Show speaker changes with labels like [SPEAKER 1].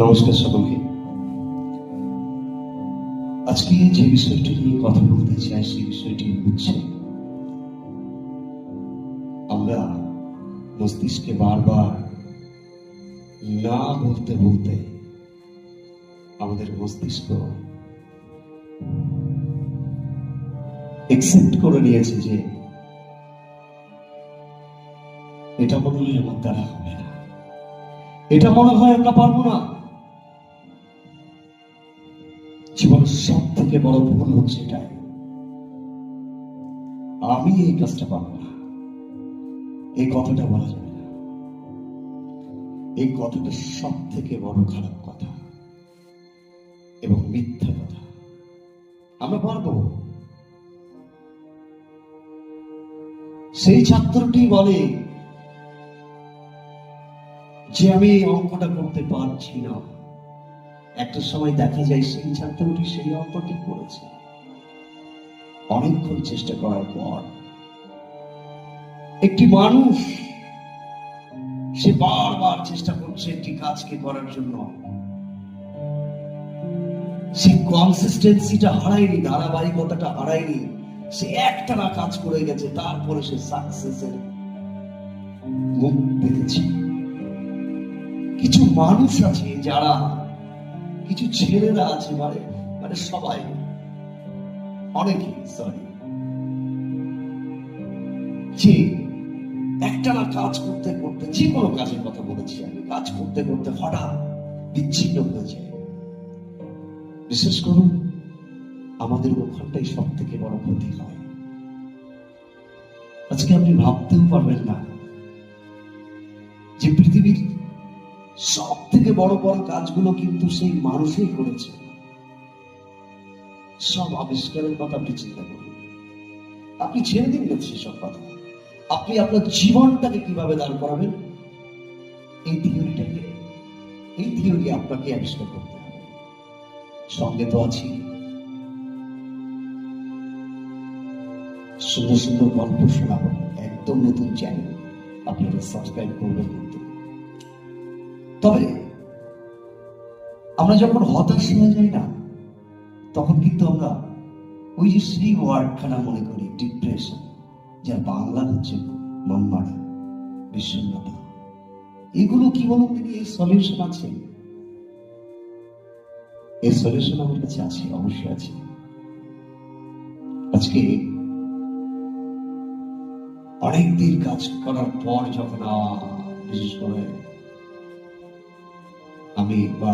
[SPEAKER 1] নমস্কার সকলকে। আজকে যে বিষয়টি নিয়ে কথা বলতে চাই, সেই বিষয়টি হচ্ছে, আমরা মস্তিষ্কে বারবার না বলতে বলতে আমাদের মস্তিষ্ক একসেপ্ট করে নিয়েছে যে এটা মনে আমার দ্বারা হবে না। এটা মনে হয় আমরা পারব না। সব থেকে বড় ভুল হচ্ছে এটাই আমি এই কাজটা পারব না। এই কথাটা বলা যাবে না। এই কথাটা সব থেকে বড় খারাপ কথা এবং মিথ্যা কথা। আমরা পারব। সেই ছাত্রটি বলে যে আমি এই অঙ্কটা করতে পারছি না। একটা সময় দেখা যায় সেই ছাত্রটি সেই অঙ্কটি করেছে। অনেকক্ষণ চেষ্টা করার পর একটি মানুষ, সে বারবার চেষ্টা করছে একটি কাজকে করার জন্য। সে কনসিস্টেন্সিটা হারায়নি, ধারাবাহিকতাটা হারায়নি, সে একটানা কাজ করে গেছে, তারপরে সে সাকসেসের মুখ দেখেছে। কিছু মানুষ আছে যারা কিছু ছেলেরা আছে মানে মানে সবাই। অনেকে সরি যে একটানা কাজ করতে করতে, যে কোনো কাজের কথা বলেছি আমি, কাজ করতে করতে হঠাৎ বিচ্ছিন্ন হয়ে যায়। বিশেষ করুন, আমাদের ওখানটাই সব থেকে বড় ক্ষতি হয়। আজকে আপনি ভাবতেও পারবেন না সব থেকে বড় বড় কাজগুলো কিন্তু সেই মানুষই করেছে। সব আবিষ্কারের কথা আপনি চিন্তা করুন। আপনি ছেড়ে দিন না সেসব কথা। আপনি আপনার জীবনটাকে কীভাবে দাঁড় করাবেন? এই থিওরিটাকে এই থিওরি আপনাকে আবিষ্কার করতে হবে। সঙ্গে তো আছি। সুন্দর সুন্দর গল্প শোনাবো। একদম নতুন চ্যানেল আপনারা সাবস্ক্রাইব করবেন। তবে আমরা যখন হতাশ হয়ে যাই না, তখন কিন্তু আমরা ওই যে সেই ওয়ার্ডখানা মনে করি ডিপ্রেশন যার বাংলা হচ্ছে মন মারা বিষণ্ণতা এগুলো কি বলুন তিনি এর সলিউশন আছে? এর সলিউশন আমার কাছে আছে, অবশ্যই আছে। আজকে অনেকদিন কাজ করার পর যখন বিশেষ করে আমি বা